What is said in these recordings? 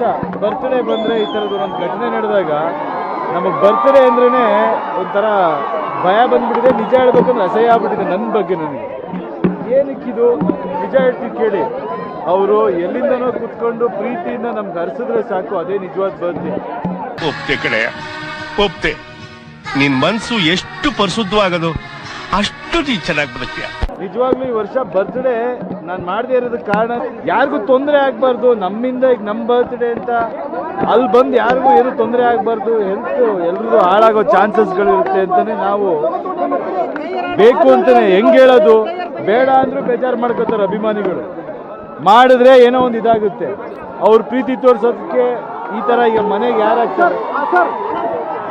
ವರ್ಷ ಬರ್ತ್ಡೇ ಬಂದರೆ ಈ ಥರದ್ದು ಒಂದು ಘಟನೆ ನಡೆದಾಗ ನಮಗೆ ಬರ್ತ್ಡೇ ಅಂದ್ರೇ ಒಂಥರ ಭಯ ಬಂದ್ಬಿಟ್ಟಿದೆ. ನಿಜ ಹೇಳ್ಬೇಕಂದ್ರೆ ಅಸಹ್ಯ ಆಗ್ಬಿಟ್ಟಿದೆ ನನ್ನ ಬಗ್ಗೆ ನನಗೆ. ಏನಕ್ಕಿದು? ನಿಜ ಹೇಳ್ತೀನಿ ಕೇಳಿ. ಅವರು ಎಲ್ಲಿಂದನೋ ಕುತ್ಕೊಂಡು ಪ್ರೀತಿಯಿಂದ ನಮ್ಗೆ ಹರಿಸಿದ್ರೆ ಸಾಕು, ಅದೇ ನಿಜವಾದ ಬರ್ತ್ಡೇ ಒಪ್ತೆ ಕಡೆ, ಒಪ್ತೆ. ನಿನ್ ಮನ್ಸು ಎಷ್ಟು ಪರಿಶುದ್ಧವಾಗದು ಅಷ್ಟು ನೀ ಚೆನ್ನಾಗಿ ಬದುಕ್ತೀಯ. ನಿಜವಾಗ್ಲೂ ಈ ವರ್ಷ ಬರ್ತ್ಡೇ ನಾನು ಮಾಡದೇ ಇರೋದಕ್ಕೆ ಕಾರಣ, ಯಾರಿಗೂ ತೊಂದರೆ ಆಗಬಾರ್ದು, ನಮ್ಮಿಂದ ಈಗ ನಮ್ಮ ಬರ್ತ್ಡೇ ಅಂತ. ಅಲ್ಲಿ ಬಂದು ಯಾರಿಗೂ ಏನು ತೊಂದರೆ ಆಗಬಾರ್ದು ಹೆಲ್ತ್ ಎಲ್ರಿಗೂ ಹಾಳಾಗೋ ಚಾನ್ಸಸ್ಗಳಿರುತ್ತೆ ಅಂತಲೇ ನಾವು ಬೇಕು ಅಂತಲೇ ಹೆಂಗ್ ಹೇಳೋದು? ಬೇಡ ಅಂದರೂ ಬೇಜಾರು ಮಾಡ್ಕೋತಾರೆ ಅಭಿಮಾನಿಗಳು. ಮಾಡಿದ್ರೆ ಏನೋ ಒಂದು ಇದಾಗುತ್ತೆ. ಅವ್ರ ಪ್ರೀತಿ ತೋರಿಸೋದಕ್ಕೆ ಈ ಥರ ಈಗ ಮನೆಗೆ ಯಾರಾಗ್ತಾರೆ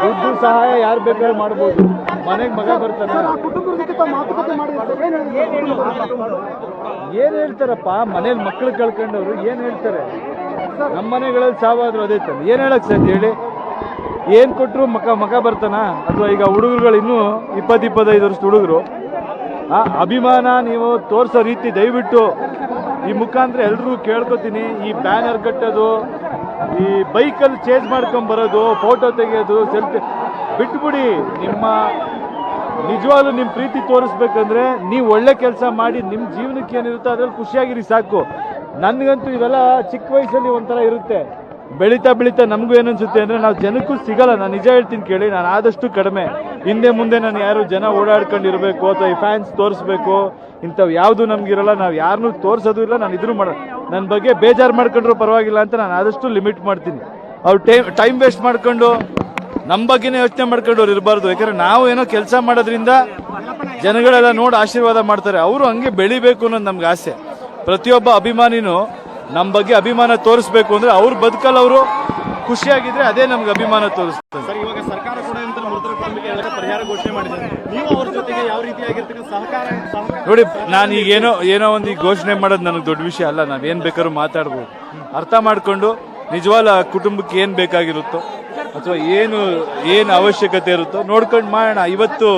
ದುಡ್ಡು ಸಹಾಯ ಯಾರು ಬೇಕಾದ್ರೂ ಮಾಡ್ಬೋದು. ಮನೆಗೆ ಮಗ ಬರ್ತಾನೆ. ಏನ್ ಹೇಳ್ತಾರಪ್ಪ? ಮನೇಲಿ ಮಕ್ಳು ಕಳ್ಕೊಂಡವ್ರು ಏನ್ ಹೇಳ್ತಾರೆ? ನಮ್ಮ ಮನೆಗಳಲ್ಲಿ ಸಾವಾದ್ರು ಅದೇ ತಾನೆ. ಏನ್ ಹೇಳಕ್ ಸರ್ ಹೇಳಿ? ಏನ್ ಕೊಟ್ರು ಮಕ ಮಗ ಬರ್ತಾನ? ಅಥವಾ ಈಗ ಹುಡುಗರುಗಳು ಇನ್ನೂ ಇಪ್ಪತ್ತು ಇಪ್ಪತ್ತೈದು ವರ್ಷದ ಹುಡುಗರು. ಆ ಅಭಿಮಾನ ನೀವು ತೋರಿಸೋ ರೀತಿ ದಯವಿಟ್ಟು ಈ ಮುಖಾಂತರ ಎಲ್ರಿಗೂ ಕೇಳ್ಕೊತೀನಿ. ಈ ಬ್ಯಾನರ್ ಕಟ್ಟೋದು ಈ ಬೈಕಲ್ಲಿ ಚೇಂಜ್ ಮಾಡ್ಕೊಂಡ್ ಬರೋದು ಫೋಟೋ ತೆಗೆಯೋದು ಸೆಲ್ಫಿ ಬಿಟ್ಬಿಡಿ. ನಿಮ್ಮ ನಿಜವಾಗ್ಲೂ ನಿಮ್ಮ ಪ್ರೀತಿ ತೋರಿಸ್ಬೇಕಂದ್ರೆ ನೀವು ಒಳ್ಳೆ ಕೆಲಸ ಮಾಡಿ ನಿಮ್ಮ ಜೀವನಕ್ಕೆ ಏನಿರುತ್ತೋ ಅದ್ರಲ್ಲಿ ಖುಷಿಯಾಗಿರಿ, ಸಾಕು. ನನಗಂತೂ ಇವೆಲ್ಲ ಚಿಕ್ಕ ವಯಸ್ಸಲ್ಲಿ ಒಂಥರ ಇರುತ್ತೆ. ಬೆಳೀತಾ ಬೆಳೀತಾ ನಮಗೂ ಏನನ್ಸುತ್ತೆ ಅಂದರೆ ನಾವು ಜನಕ್ಕೂ ಸಿಗಲ್ಲ. ನಾನು ನಿಜ ಹೇಳ್ತೀನಿ ಕೇಳಿ, ನಾನು ಆದಷ್ಟು ಕಡಿಮೆ. ಹಿಂದೆ ಮುಂದೆ ನಾನು ಯಾರು ಜನ ಓಡಾಡ್ಕೊಂಡಿರಬೇಕು ಅಥವಾ ಈ ಫ್ಯಾನ್ಸ್ ತೋರಿಸ್ಬೇಕು, ಇಂಥವು ಯಾವುದು ನಮಗಿರಲ್ಲ. ನಾವು ಯಾರನ್ನೂ ತೋರಿಸೋದು ಇಲ್ಲ, ನಾನು ಇದ್ರೂ ಮಾಡೋ ನನ್ನ ಬಗ್ಗೆ ಬೇಜಾರು ಮಾಡ್ಕೊಂಡ್ರೂ ಪರವಾಗಿಲ್ಲ ಅಂತ ನಾನು ಆದಷ್ಟು ಲಿಮಿಟ್ ಮಾಡ್ತೀನಿ. ಅವ್ರು ಟೈಮ್ ಟೈಮ್ ವೇಸ್ಟ್ ಮಾಡ್ಕೊಂಡು ನಮ್ಮ ಬಗ್ಗೆನೇ ಯೋಚನೆ ಮಾಡ್ಕೊಂಡವ್ರು ಇರಬಾರ್ದು. ಯಾಕಂದ್ರೆ ನಾವು ಏನೋ ಕೆಲಸ ಮಾಡೋದ್ರಿಂದ ಜನಗಳೆಲ್ಲ ನೋಡಿ ಆಶೀರ್ವಾದ ಮಾಡ್ತಾರೆ. ಅವರು ಹಂಗೆ ಬೆಳಿಬೇಕು ಅನ್ನೋದು ನಮ್ಗೆ ಆಸೆ. ಪ್ರತಿಯೊಬ್ಬ ಅಭಿಮಾನಿನೂ ನಮ್ಮ ಬಗ್ಗೆ ಅಭಿಮಾನ ತೋರಿಸ್ಬೇಕು ಅಂದ್ರೆ ಅವ್ರ ಬದುಕಲ್ಲಿ ಅವರು ಖುಷಿಯಾಗಿದ್ರೆ ಅದೇ ನಮ್ಗೆ ಅಭಿಮಾನ ತೋರಿಸ್ತದೆ ನೋಡಿ ನಾನು ಈಗ ಏನೋ ಏನೋ ಒಂದು ಈಗ ಘೋಷಣೆ ಮಾಡೋದು ನನಗೆ ದೊಡ್ಡ ವಿಷಯ ಅಲ್ಲ. ನಾವೇನು ಬೇಕಾದ್ರೂ ಮಾತಾಡ್ಬೋದು. ಅರ್ಥ ಮಾಡಿಕೊಂಡು ನಿಜವಾದ ಕುಟುಂಬಕ್ಕೆ ಏನು ಬೇಕಾಗಿರುತ್ತೋ ಅಥವಾ ಏನು ಏನು ಅವಶ್ಯಕತೆ ಇರುತ್ತೋ ನೋಡ್ಕೊಂಡು ಮಾಡೋಣ. ಇವತ್ತು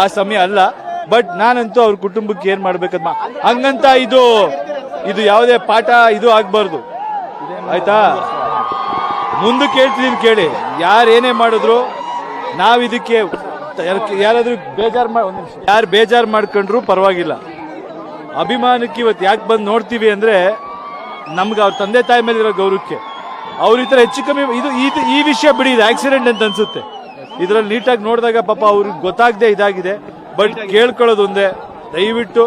ಆ ಸಮಯ ಅಲ್ಲ. ಬಟ್ ನಾನಂತೂ ಅವ್ರ ಕುಟುಂಬಕ್ಕೆ ಏನು ಮಾಡ್ಬೇಕಂತ ಹಂಗಂತ ಇದು ಇದು ಯಾವುದೇ ಪಾಠ ಇದು ಆಗ್ಬಾರ್ದು. ಆಯ್ತಾ? ಮುಂದಕ್ಕೆ ಕೇಳ್ತೀನಿ ಕೇಳಿ. ಯಾರು ಏನೇ ಮಾಡಿದ್ರು ನಾವು ಇದಕ್ಕೆ ಯಾರಾದ್ರೂ ಬೇಜಾರು ಯಾರು ಬೇಜಾರು ಮಾಡ್ಕೊಂಡ್ರು ಪರವಾಗಿಲ್ಲ. ಅಭಿಮಾನಕ್ಕೆ ಇವತ್ತು ಯಾಕೆ ಬಂದು ನೋಡ್ತೀವಿ ಅಂದ್ರೆ ನಮ್ಗೆ ಅವ್ರ ತಂದೆ ತಾಯಿ ಮೇಲೆ ಇರೋ ಗೌರವಕ್ಕೆ. ಅವ್ರ ಈ ಥರ ಹೆಚ್ಚು ಕಮ್ಮಿ ಇದು ಇದು ಈ ವಿಷಯ ಬಿಡಿ, ಇದು ಆಕ್ಸಿಡೆಂಟ್ ಅಂತ ಅನ್ಸುತ್ತೆ. ಇದರಲ್ಲಿ ನೀಟಾಗಿ ನೋಡಿದಾಗ ಪಾಪ ಅವ್ರಿಗೆ ಗೊತ್ತಾಗದೆ ಇದಾಗಿದೆ. ಬಟ್ ಕೇಳ್ಕೊಳ್ಳೋದೊಂದೇ ದಯವಿಟ್ಟು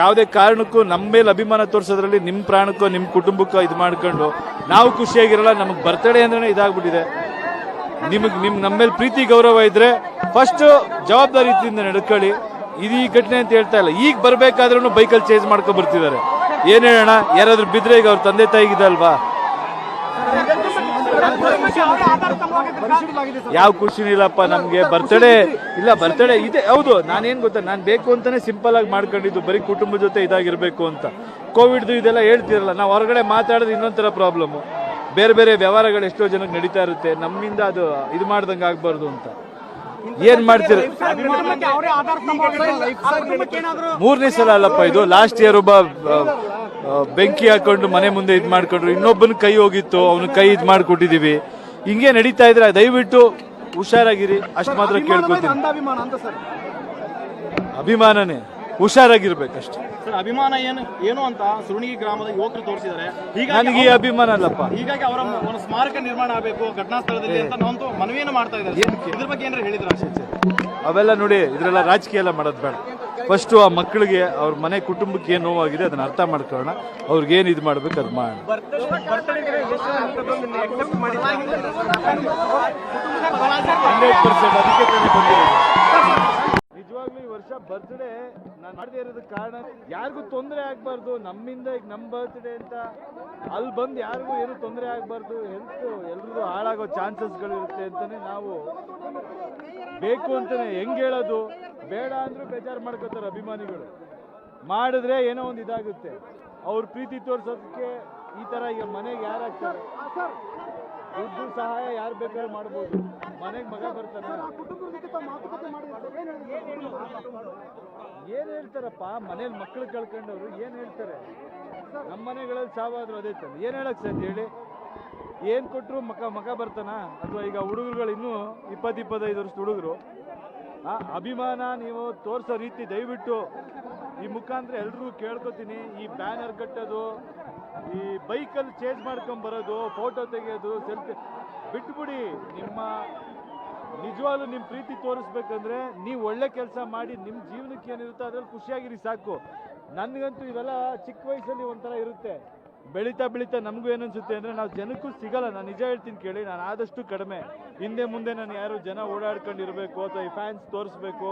ಯಾವುದೇ ಕಾರಣಕ್ಕೂ ನಮ್ಮ ಮೇಲೆ ಅಭಿಮಾನ ತೋರಿಸೋದ್ರಲ್ಲಿ ನಿಮ್ಮ ಪ್ರಾಣಕ್ಕೋ ನಿಮ್ಮ ಕುಟುಂಬಕ್ಕೋ ಇದು ಮಾಡ್ಕೊಂಡು ನಾವು ಖುಷಿಯಾಗಿರಲ್ಲ, ನಮಗೆ ಬರ್ತಡೇ ಅಂದ್ರೆ ಇದಾಗ್ಬಿಟ್ಟಿದೆ. ನಿಮಗೆ ನಿಮ್ ನಮ್ಮ ಮೇಲೆ ಪ್ರೀತಿ, ಗೌರವ ಇದ್ರೆ ಫಸ್ಟ್ ಜವಾಬ್ದಾರಿಯಿಂದ ನಡ್ಕೊಳ್ಳಿ. ಇದು ಈ ಘಟನೆ ಅಂತ ಹೇಳ್ತಾ ಇಲ್ಲ. ಈಗ ಬರಬೇಕಾದ್ರೂ ಬೈಕಲ್ಲಿ ಚೇಂಜ್ ಮಾಡ್ಕೊಂಡು ಬರ್ತಿದ್ದಾರೆ. ಏನ್ ಹೇಳೋಣ? ಯಾರಾದ್ರೂ ಬಿದ್ರೆ ಈಗ ಅವ್ರ ತಂದೆ ತಾಯಿಗಿದಲ್ವಾ? ಯಾವ ಖುಷಿನೂ ಇಲ್ಲಪ್ಪ ನಮ್ಗೆ ಬರ್ತಡೇ ಇಲ್ಲ ಬರ್ತಡೇ ಇದೆ. ಹೌದು ನಾನೇನ್ ಗೊತ್ತಾ ನಾನು ಬೇಕು ಅಂತಾನೆ ಸಿಂಪಲ್ ಆಗಿ ಮಾಡ್ಕೊಂಡಿದ್ದು. ಬರೀ ಕುಟುಂಬದ ಜೊತೆ ಇದಾಗಿರ್ಬೇಕು ಅಂತ. ಕೋವಿಡ್ದು ಇದೆಲ್ಲ ಹೇಳ್ತಿರಲ್ಲ ನಾವು ಹೊರಗಡೆ ಮಾತಾಡೋದು ಇನ್ನೊಂಥರ ಪ್ರಾಬ್ಲಮ್ ಬೇರೆ ಬೇರೆ ವ್ಯವಹಾರಗಳು ಎಷ್ಟೋ ಜನಕ್ಕೆ ನಡೀತಾ ಇರುತ್ತೆ. ನಮ್ಮಿಂದ ಅದು ಇದು ಮಾಡ್ದಂಗೆ ಆಗ್ಬಾರ್ದು ಅಂತ. ಏನ್ ಮಾಡ್ತೀರ? ಮೂರನೇ ಸಲ ಅಲ್ಲಪ್ಪ ಇದು. ಲಾಸ್ಟ್ ಇಯರ್ ಒಬ್ಬ ಬೆಂಕಿ ಹಾಕೊಂಡು ಮನೆ ಮುಂದೆ ಇದು ಮಾಡ್ಕೊಂಡ್ರು. ಇನ್ನೊಬ್ಬನ ಕೈ ಹೋಗಿತ್ತು ಅವನ ಕೈ ಇದು ಮಾಡ್ಕೊಟ್ಟಿದೀವಿ. ಹಿಂಗೆ ನಡೀತಾ ಇದ್ರೆ ದಯವಿಟ್ಟು ಹುಷಾರಾಗಿರಿ. ಅಷ್ಟು ಮಾತ್ರ ಕೇಳ್ಕೊತೀನಿ. ಅಂಧಾಭಿಮಾನ ಅಂತ ಸರ್. ಅಭಿಮಾನನೇ. ಹುಷಾರಾಗಿರ್ಬೇಕಷ್ಟು. ಸರ್ ಅಭಿಮಾನ ಏನು ಏನು ಅಂತ ಸುರುಣಿಗಿ ಗ್ರಾಮದ ಯುವಕರು ತೋರಿಸಿದ್ದಾರೆ. ಹೀಗಾಗಿ ನನಗೆ ಈ ಅಭಿಮಾನ ಅಲ್ಲಪ್ಪ. ಹೀಗಾಗಿ ಅವರ ಒಂದು ಸ್ಮಾರಕ ನಿರ್ಮಾಣ ಆಗಬೇಕು ಘಟನಾ ಸ್ಥಳದಲ್ಲಿ ಅಂತ ನಾವಂತೂ ಮನವಿಯನ್ನು ಮಾಡ್ತಾ ಇದ್ದಾರೆ ಇದ್ರ ಬಗ್ಗೆ ಏನಾರ ಹೇಳಿದ್ರ? ಅವೆಲ್ಲ ನೋಡಿ ಇದ್ರೆಲ್ಲ ರಾಜಕೀಯ ಎಲ್ಲ ಮಾಡೋದು ಬೇಡ. ಫಸ್ಟು ಆ ಮಕ್ಕಳಿಗೆ ಅವ್ರ ಮನೆ ಕುಟುಂಬಕ್ಕೆ ಏನು ನೋವಾಗಿದೆ ಅದನ್ನ ಅರ್ಥ ಮಾಡ್ಕೊಳ್ಳೋಣ. ಅವ್ರಿಗೆ ಏನು ಇದು ಮಾಡ್ಬೇಕು ಅದು ಮಾಡೋಣ. ಹಂಡ್ರೆಡ್ ಪರ್ಸೆಂಟ್ ವರ್ಷ ಬರ್ತ್ಡೇ ನಾನು ಮಾಡದೇ ಇರೋದಕ್ಕೆ ಕಾರಣ ಯಾರಿಗೂ ತೊಂದರೆ ಆಗಬಾರ್ದು, ನಮ್ಮಿಂದ ಈಗ ನಮ್ಮ ಬರ್ತ್ಡೇ ಅಂತ. ಅಲ್ಲಿ ಬಂದು ಯಾರಿಗೂ ಏನು ತೊಂದರೆ ಆಗಬಾರ್ದು ಹೆಲ್ತ್ ಎಲ್ರಿಗೂ ಹಾಳಾಗೋ ಚಾನ್ಸಸ್ಗಳಿರುತ್ತೆ ಅಂತಲೇ ನಾವು ಬೇಕು ಅಂತಲೇ ಹೆಂಗೆ ಹೇಳೋದು? ಬೇಡ ಅಂದರೂ ಬೇಜಾರು ಮಾಡ್ಕೋತಾರೆ ಅಭಿಮಾನಿಗಳು. ಮಾಡಿದ್ರೆ ಏನೋ ಒಂದು ಇದಾಗುತ್ತೆ. ಅವ್ರ ಪ್ರೀತಿ ತೋರ್ಸೋದಕ್ಕೆ ಈ ಥರ ಈಗ ಮನೆಗೆ ಯಾರಾಗ್ತಾರೆ ದುಡ್ಡು ಸಹಾಯ ಯಾರು ಬೇಕಾದ್ರೂ ಮಾಡ್ಬೋದು. ಮನೆಗೆ ಮಗ ಬರ್ತಾನೆ. ಏನ್ ಹೇಳ್ತಾರಪ್ಪ? ಮನೇಲಿ ಮಕ್ಳು ಕಳ್ಕೊಂಡವ್ರು ಏನ್ ಹೇಳ್ತಾರೆ? ನಮ್ಮ ಮನೆಗಳಲ್ಲಿ ಸಾವಾದ್ರು ಅದೇ ತಂದು ಏನ್ ಹೇಳಕ್ ಸಾಧ್ಯ ಹೇಳಿ? ಏನು ಕೊಟ್ಟರು ಮಕ ಮಕ ಬರ್ತಾನ? ಅಥವಾ ಈಗ ಹುಡುಗರುಗಳು ಇನ್ನೂ ಇಪ್ಪತ್ತು ಇಪ್ಪತ್ತೈದು ವರ್ಷದ ಹುಡುಗರು, ಆ ಅಭಿಮಾನ ನೀವು ತೋರಿಸೋ ರೀತಿ ದಯವಿಟ್ಟು ಈ ಮುಖಾಂತರ ಎಲ್ರಿಗೂ ಕೇಳ್ಕೊತೀನಿ. ಈ ಬ್ಯಾನರ್ ಕಟ್ಟೋದು, ಈ ಬೈಕಲ್ಲಿ ಚೇಂಜ್ ಮಾಡ್ಕೊಂಡ್ ಬರೋದು, ಫೋಟೋ ತೆಗೆಯೋದು, ಸೆಲ್ಫಿ ಬಿಟ್ಬಿಡಿ. ನಿಮ್ಮ ನಿಜವಾಗ್ಲೂ ನಿಮ್ಮ ಪ್ರೀತಿ ತೋರಿಸ್ಬೇಕಂದ್ರೆ ನೀವು ಒಳ್ಳೆ ಕೆಲಸ ಮಾಡಿ ನಿಮ್ಮ ಜೀವನಕ್ಕೆ ಏನಿರುತ್ತೆ ಅದ್ರಲ್ಲಿ ಖುಷಿಯಾಗಿರಿ, ಸಾಕು. ನನಗಂತೂ ಇವೆಲ್ಲ ಚಿಕ್ಕ ವಯಸ್ಸಲ್ಲಿ ಒಂಥರ ಇರುತ್ತೆ. ಬೆಳೀತಾ ಬೆಳೀತಾ ನಮಗೂ ಏನನ್ಸುತ್ತೆ ಅಂದರೆ ನಾವು ಜನಕ್ಕೂ ಸಿಗಲ್ಲ. ನಾನು ನಿಜ ಹೇಳ್ತೀನಿ ಕೇಳಿ, ನಾನು ಆದಷ್ಟು ಕಡಿಮೆ. ಹಿಂದೆ ಮುಂದೆ ನಾನು ಯಾರು ಜನ ಓಡಾಡ್ಕೊಂಡಿರ್ಬೇಕು ಅಥವಾ ಈ ಫ್ಯಾನ್ಸ್ ತೋರಿಸ್ಬೇಕು,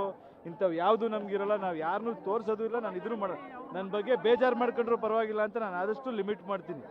ಇಂಥವು ಯಾವುದು ನಮಗಿರಲ್ಲ. ನಾವು ಯಾರನ್ನೂ ತೋರಿಸೋದು ಇಲ್ಲ, ನಾನು ಇದ್ರೂ ಮಾಡೋ ನನ್ನ ಬಗ್ಗೆ ಬೇಜಾರು ಮಾಡ್ಕೊಂಡ್ರೂ ಪರವಾಗಿಲ್ಲ ಅಂತ ನಾನು ಆದಷ್ಟು ಲಿಮಿಟ್ ಮಾಡ್ತೀನಿ.